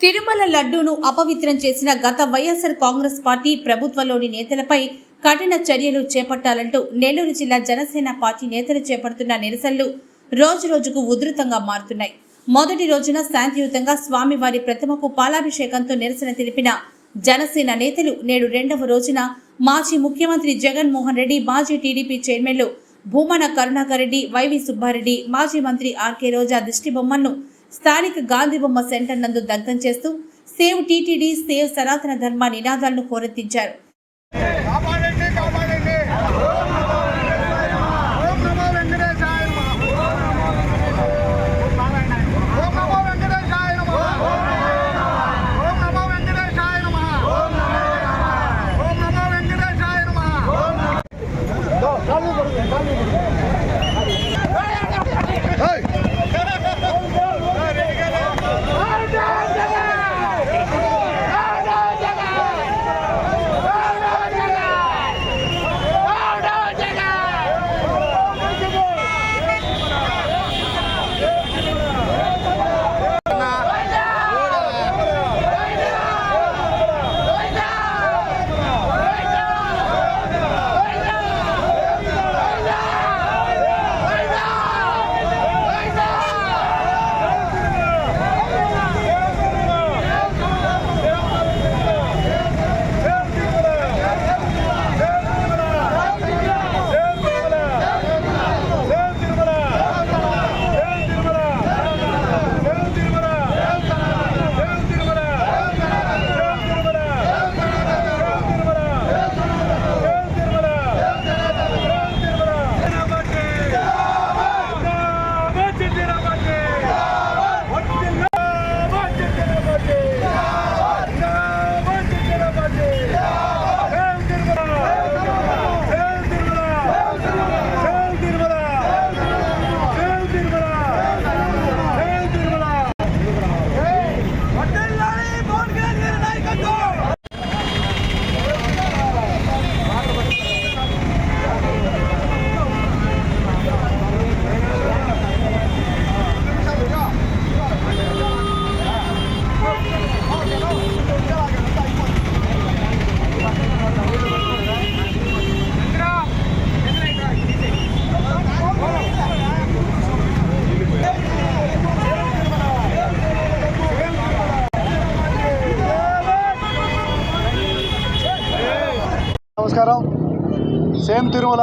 తిరుమల లడ్డూను అపవిత్రం చేసిన గత వైఎస్ఆర్ కాంగ్రెస్ పార్టీ ప్రభుత్వంలోని నేతలపై కఠిన చర్యలు చేపట్టాలంటూ నెల్లూరు జిల్లా జనసేన పార్టీ నేతలు చేపడుతున్న నిరసనలు రోజు రోజుకు ఉధృతంగా మారుతున్నాయి. మొదటి రోజున శాంతియుతంగా స్వామివారి ప్రతిమకు పాలాభిషేకంతో నిరసన తెలిపిన జనసేన నేతలు నేడు రెండవ రోజున మాజీ ముఖ్యమంత్రి జగన్మోహన్ రెడ్డి మాజీ టీడీపీ చైర్మన్లు భూమన కరుణాకర్ రెడ్డి వైవి సుబ్బారెడ్డి మాజీ మంత్రి ఆర్కే రోజా దిష్టిబొమ్మను స్థానిక గాంధీ బొమ్మ సెంటర్ నందు దగ్ధం చేస్తూ సేవ్ టీటీడీ సేవ్ సనాతన ధర్మ నినాదాలను హోరెత్తించారు. Save Tirumala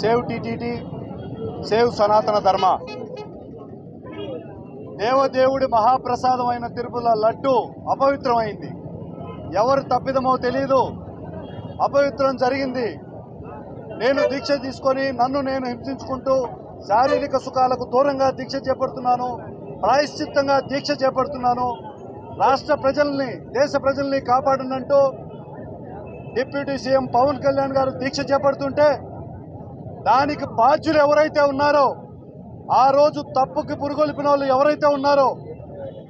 save TTD save Sanatana Dharma. దేవదేవుడి మహాప్రసాదమైన Tirumala laddu అపవిత్రమైంది. ఎవరు తప్పిదమో తెలియదు అపవిత్రం జరిగింది. నేను దీక్ష తీసుకొని నన్ను నేను హింసించుకుంటూ శారీరక సుఖాలకు దూరంగా దీక్ష చేపడుతున్నాను. ప్రాయశ్చిత్తంగా దీక్ష చేపడుతున్నాను. రాష్ట్ర ప్రజల్ని దేశ ప్రజల్ని కాపాడనంటూ డిప్యూటీ సీఎం పవన్ కళ్యాణ్ గారు దీక్ష చేపడుతుంటే దానికి బాధ్యులు ఎవరైతే ఉన్నారో ఆ రోజు తప్పుకి పురుగొలిపిన వాళ్ళు ఎవరైతే ఉన్నారో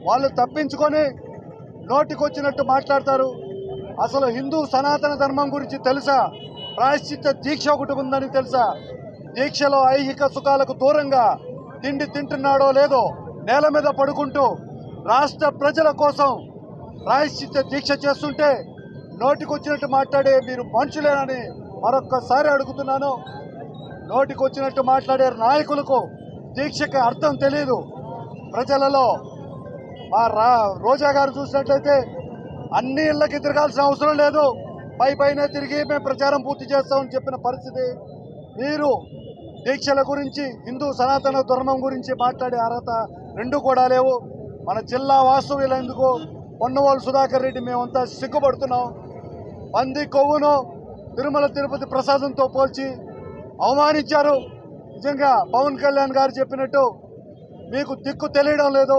వాళ్ళు తప్పించుకొని నోటికొచ్చినట్టు మాట్లాడతారు. అసలు హిందూ సనాతన ధర్మం గురించి తెలుసా? ప్రాయశ్చిత్త దీక్ష ఒకటి ఉందని తెలుసా? దీక్షలో ఐహిక సుఖాలకు దూరంగా తిండి తింటున్నాడో లేదో నేల మీద పడుకుంటూ రాష్ట్ర ప్రజల కోసం ప్రాయశ్చిత్త దీక్ష చేస్తుంటే నోటికొచ్చినట్టు మాట్లాడే మీరు మనుషులేనని మరొక్కసారి అడుగుతున్నాను. నోటికొచ్చినట్టు మాట్లాడే నాయకులకు దీక్షకి అర్థం తెలియదు ప్రజలలో మా రా రోజా గారు చూసినట్లయితే అన్ని ఇళ్ళకి తిరగాల్సిన అవసరం లేదు. పై పైన తిరిగి మేము ప్రచారం పూర్తి చేస్తామని చెప్పిన పరిస్థితి. మీరు దీక్షల గురించి హిందూ సనాతన ధర్మం గురించి మాట్లాడే అర్హత రెండు కూడా లేవు. మన జిల్లా వాస్తవ్యులందుకు? పొన్నవాళ్ళు సుధాకర్ రెడ్డి మేమంతా సిగ్గుపడుతున్నాం. పంది కొవ్వును తిరుమల తిరుపతి ప్రసాదంతో పోల్చి అవమానించారు. నిజంగా పవన్ కళ్యాణ్ గారు చెప్పినట్టు మీకు దిక్కు తెలియడం లేదు.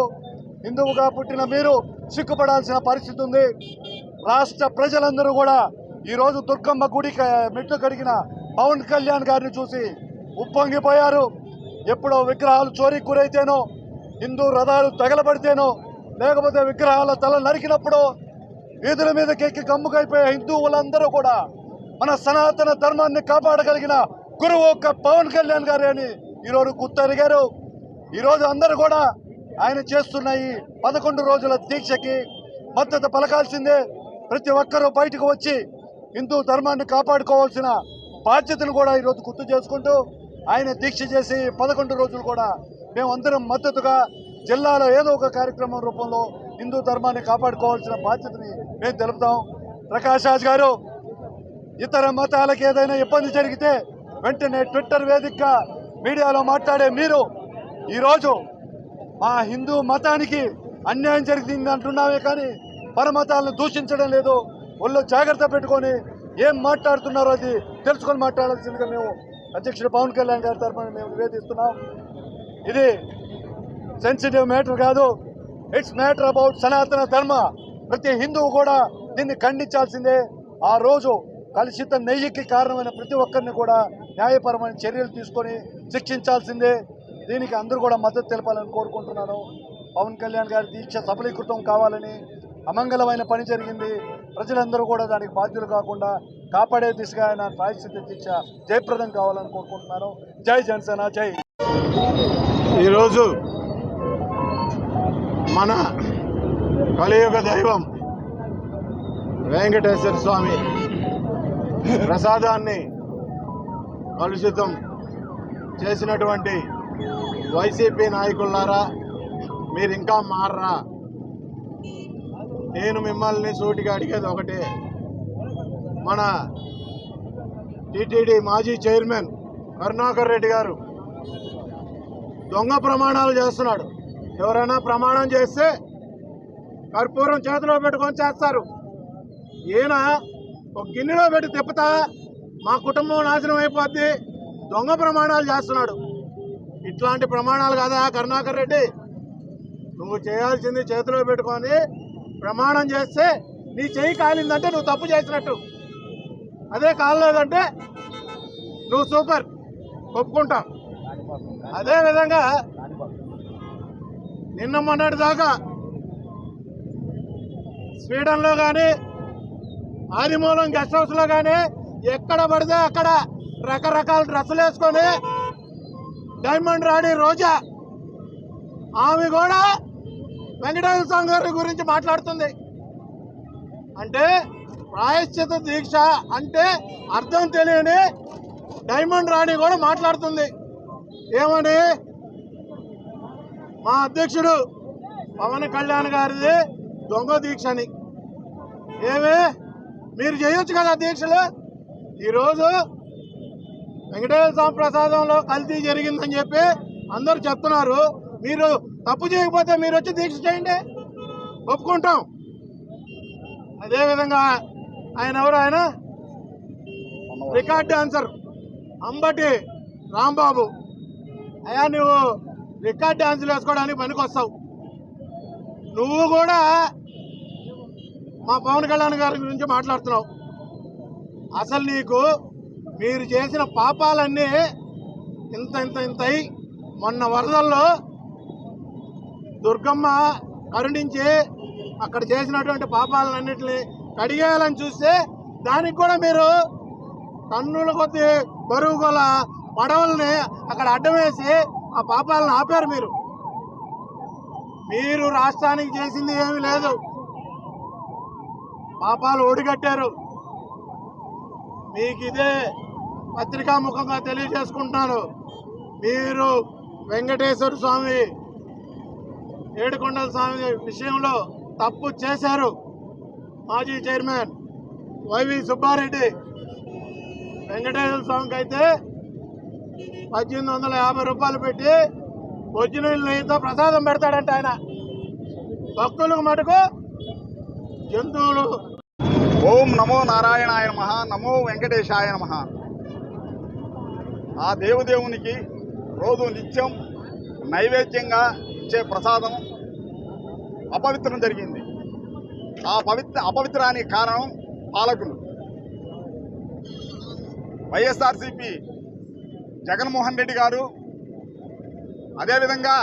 హిందువుగా పుట్టిన మీరు సిగ్గుపడాల్సిన పరిస్థితి ఉంది. రాష్ట్ర ప్రజలందరూ కూడా ఈరోజు దుర్గమ్మ గుడి మెట్లు కడిగిన పవన్ కళ్యాణ్ గారిని చూసి ఉప్పొంగిపోయారు. ఎప్పుడో విగ్రహాలు చోరీకి గురైతేనో హిందూ రథాలు తగలబడితేనో లేకపోతే విగ్రహాల తల నరికినప్పుడు వీధుల మీదకెక్కి కమ్ముకైపోయే గమ్ముకైపోయే హిందువులందరూ కూడా మన సనాతన ధర్మాన్ని కాపాడగలిగిన గురువు ఒక్క పవన్ కళ్యాణ్ గారే అని ఈరోజు గుర్తెరిగారు. ఈరోజు అందరూ కూడా ఆయన చేస్తున్న ఈ పదకొండు రోజుల దీక్షకి మద్దతు పలకాల్సిందే. ప్రతి ఒక్కరూ బయటకు వచ్చి హిందూ ధర్మాన్ని కాపాడుకోవాల్సిన బాధ్యతను కూడా ఈరోజు గుర్తు చేసుకుంటూ ఆయన దీక్ష చేసి పదకొండు రోజులు కూడా మేమందరం మద్దతుగా జిల్లాలో ఏదో ఒక కార్యక్రమం రూపంలో హిందూ ధర్మాన్ని కాపాడుకోవాల్సిన బాధ్యతని మేము తెలుపుతాం. ప్రకాష్ రాజ్ గారు ఇతర మతాలకు ఏదైనా ఇబ్బంది జరిగితే వెంటనే ట్విట్టర్ వేదికగా మీడియాలో మాట్లాడే మీరు ఈరోజు మా హిందూ మతానికి అన్యాయం జరిగింది అంటున్నామే కానీ పరమతాలను దూషించడం లేదు. ఒళ్ళు జాగ్రత్త పెట్టుకొని ఏం మాట్లాడుతున్నారో అది తెలుసుకొని మాట్లాడాల్సిందిగా మేము అధ్యక్షుడు పవన్ కళ్యాణ్ గారి తరఫున మేము నివేదిస్తున్నాం. ఇది సెన్సిటివ్ మ్యాటర్ కాదు. It's matter about Sanatana Dharma ప్రతి హిందువు కూడా దీన్ని ఖండించాల్సిందే. ఆ రోజు కలుషిత నెయ్యికి కారణమైన ప్రతి ఒక్కరిని కూడా న్యాయపరమైన చర్యలు తీసుకొని శిక్షించాల్సిందే. దీనికి అందరూ కూడా మద్దతు తెలపాలని కోరుకుంటున్నాను. పవన్ కళ్యాణ్ గారి దీక్ష సఫలీకృతం కావాలని అమంగళమైన పని జరిగింది. ప్రజలందరూ కూడా దానికి బాధ్యులు కాకుండా కాపాడే దిశగా ఆయన ప్రాయశ్చిత దీక్ష జయప్రదం కావాలని కోరుకుంటున్నాను. జై జనసేన జై. ఈరోజు మన కలియుగ దైవం వెంకటేశ్వర స్వామి ప్రసాదాన్ని కలుషితం చేసినటువంటి వైసీపీ నాయకులారా మీరు ఇంకా మారరా? నేను మిమ్మల్ని సూటిగా అడిగేది ఒకటే. మన టీటీడీ మాజీ చైర్మన్ కరుణాకర్ రెడ్డి గారు దొంగ ప్రమాణాలు చేస్తున్నాడు. ఎవరైనా ప్రమాణం చేస్తే కర్పూరం చేతిలో పెట్టుకొని చేస్తారు. ఈయన ఒక గిన్నెలో పెట్టి తిప్పుతా మా కుటుంబం నాశనం అయిపోద్ది. దొంగ ప్రమాణాలు చేస్తున్నాడు. ఇట్లాంటి ప్రమాణాలు కదా కరుణాకర్ రెడ్డి? నువ్వు చేయాల్సింది చేతిలో పెట్టుకొని ప్రమాణం చేస్తే నీ చెయ్యి కాలిందంటే నువ్వు తప్పు చేసినట్టు. అదే కాలేదంటే నువ్వు సూపర్. ఒప్పుకుంటావు అదేవిధంగా నిన్న మొన్నటి దాకా స్వీడన్లో కానీ ఆదిమూలం గెస్ట్ హౌస్లో కానీ ఎక్కడ పడితే అక్కడ రకరకాల డ్రెస్సులు వేసుకొని డైమండ్ రాణి రోజా ఆమె కూడా వెంకటేశ్వర స్వామి గారి గురించి మాట్లాడుతుంది. అంటే ప్రాయశ్చిత దీక్ష అంటే అర్థం తెలియని డైమండ్ రాణి కూడా మాట్లాడుతుంది. ఏమని? మా అధ్యక్షుడు పవన్ కళ్యాణ్ గారిది దొంగ దీక్ష అని ఏమే? మీరు చేయొచ్చు కదా దీక్షలు? ఈరోజు వెంకటేశ్వర స్వామి ప్రసాదంలో కల్తీ జరిగిందని చెప్పి అందరూ చెప్తున్నారు. మీరు తప్పు చేయకపోతే మీరు వచ్చి దీక్ష చేయండి. ఒప్పుకుంటాం. అదేవిధంగా ఆయన ఎవరు ఆయన? Record dancer Ambati Rambabu. అయ్యా నువ్వు రికార్డ్ డ్యాన్సులు వేసుకోవడానికి పనికొస్తావు. నువ్వు కూడా మా పవన్ కళ్యాణ్ గారి గురించి మాట్లాడుతున్నావు. అసలు నీకు మీరు చేసిన పాపాలన్నీ ఇంత ఇంత ఇంత అయి మొన్న వరదల్లో దుర్గమ్మ కరుణించి అక్కడ చేసినటువంటి పాపాలన్నింటినీ కడిగేయాలని చూస్తే దానికి కూడా మీరు టన్నుల కొద్ది బరువు గల పడవల్ని అక్కడ అడ్డం వేసి ఆ పాపాలను ఆపారు మీరు. మీరు రాష్ట్రానికి చేసింది ఏమీ లేదు. పాపాలు ఓడిగట్టారు మీకు ఇదే పత్రికాముఖంగా తెలియజేసుకుంటున్నాను మీరు వెంకటేశ్వర స్వామి ఏడుకొండల స్వామి విషయంలో తప్పు చేశారు. మాజీ చైర్మన్ వైవి సుబ్బారెడ్డి. వెంకటేశ్వర స్వామికి అయితే పద్దెనిమిది వందల యాభై రూపాయలు పెట్టి ఒరిజినల్ నెయ్యితో ప్రసాదం పెడతాడంట ఆయన. భక్తులకు మటుకు జంతువులు. ఓం నమో నారాయణాయ నమ నమో వెంకటేశాయ నమ. ఆ దేవదేవునికి రోజు నిత్యం నైవేద్యంగా ఇచ్చే ప్రసాదం అపవిత్రం జరిగింది. ఆ పవిత్ర అపవిత్రానికి కారణం పాలకులు. వైఎస్ఆర్సిపి జగన్మోహన్ రెడ్డి గారు అదేవిధంగా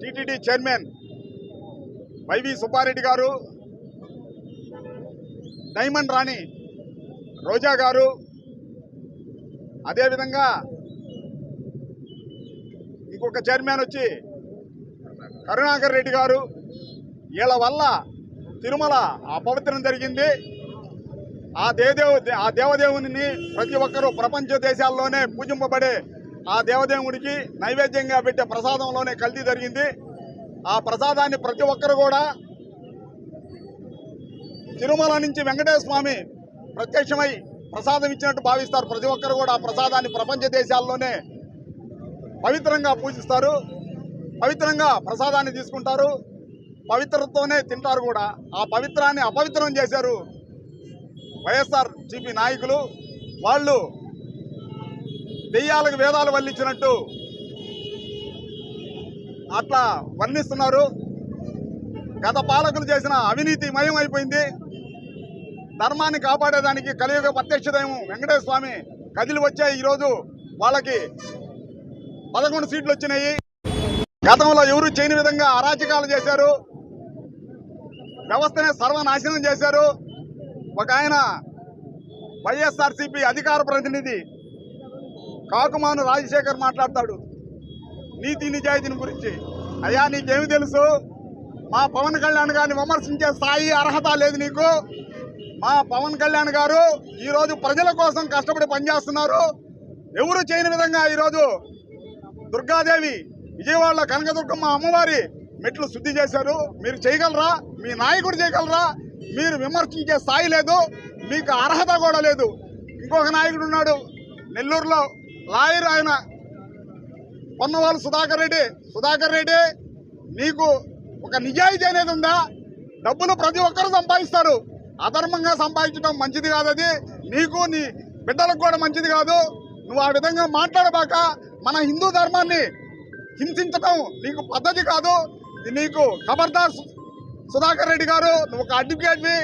టీటీడీ చైర్మన్ వైవి సుబ్బారెడ్డి గారు డైమండ్ రాణి రోజా గారు అదేవిధంగా ఇంకొక చైర్మన్ వచ్చి కరుణాకర్ రెడ్డి గారు. వీళ్ళ వల్ల తిరుమల అపవిత్రం జరిగింది. ఆ దేవదేవు ఆ దేవదేవుని ప్రతి ఒక్కరూ ప్రపంచ దేశాల్లోనే పూజింపబడే ఆ దేవదేవుడికి నైవేద్యంగా పెట్టే ప్రసాదంలోనే కల్తీ జరిగింది. ఆ ప్రసాదాన్ని ప్రతి ఒక్కరు కూడా తిరుమల నుంచి వెంకటేశ్వర స్వామి ప్రత్యక్షమై ప్రసాదం ఇచ్చినట్టు భావిస్తారు. ప్రతి ఒక్కరు కూడా ఆ ప్రసాదాన్ని ప్రపంచ దేశాల్లోనే పవిత్రంగా పూజిస్తారు. పవిత్రంగా ప్రసాదాన్ని తీసుకుంటారు. పవిత్రతోనే తింటారు కూడా. ఆ పవిత్రాన్ని అపవిత్రం చేశారు. వైఎస్ఆర్ జీపీ నాయకులు వాళ్ళు దెయ్యాలకు వేదాలు వల్లించినట్టు అట్లా వర్ణిస్తున్నారు. గత పాలకులు చేసిన అవినీతి మయం అయిపోయింది. ధర్మాన్ని కాపాడేదానికి కలియుగ ప్రత్యక్ష దైవం వెంకటేశ్వర స్వామి కదిలి వచ్చాయి ఈరోజు వాళ్ళకి పదకొండు సీట్లు వచ్చినాయి. గతంలో ఎవరు చేయని విధంగా అరాచకాలు చేశారు. వ్యవస్థనే సర్వనాశనం చేశారు. ఒక ఆయన వైఎస్ఆర్సీపీ అధికార ప్రతినిధి కాకుమాను రాజశేఖర్ మాట్లాడతాడు. నీతి నిజాయితీని గురించి. అయ్యా నీకేమి తెలుసు? మా పవన్ కళ్యాణ్ గారిని విమర్శించే స్థాయి అర్హత లేదు నీకు. మా పవన్ కళ్యాణ్ గారు ఈరోజు ప్రజల కోసం కష్టపడి పనిచేస్తున్నారు. ఎవరు చేయని విధంగా ఈరోజు దుర్గాదేవి విజయవాడలో కనకదుర్గమ్మ అమ్మవారి మెట్లు శుద్ధి చేశారు. మీరు చేయగలరా? మీ నాయకుడు చేయగలరా? మీరు విమర్శించే స్థాయి లేదు మీకు అర్హత కూడా లేదు. ఇంకొక నాయకుడు ఉన్నాడు నెల్లూరులో లాయర్ ఆయన. పొన్నవాళ్ళు సుధాకర్ రెడ్డి. సుధాకర్ రెడ్డి నీకు ఒక నిజాయితీ అనేది ఉందా? డబ్బులు ప్రతి ఒక్కరు సంపాదిస్తారు. అధర్మంగా సంపాదించడం మంచిది కాదు అది. నీకు నీ బిడ్డలకు కూడా మంచిది కాదు. నువ్వు ఆ విధంగా మాట్లాడబాక మన హిందూ ధర్మాన్ని హింసించడం నీకు పద్ధతి కాదు. నీకు ఖబర్దార్ సుధాకర్ రెడ్డి గారు నువ్వు ఒక అడ్వకేట్వి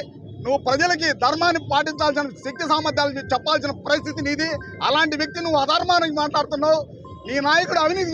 నువ్వు ప్రజలకి ధర్మాన్ని పాటించాల్సిన శక్తి సామర్థ్యాలు చెప్పాల్సిన పరిస్థితి నీది. అలాంటి వ్యక్తి నువ్వు అధర్మానికి మాట్లాడుతున్నావు. నీ నాయకుడు అవినీతి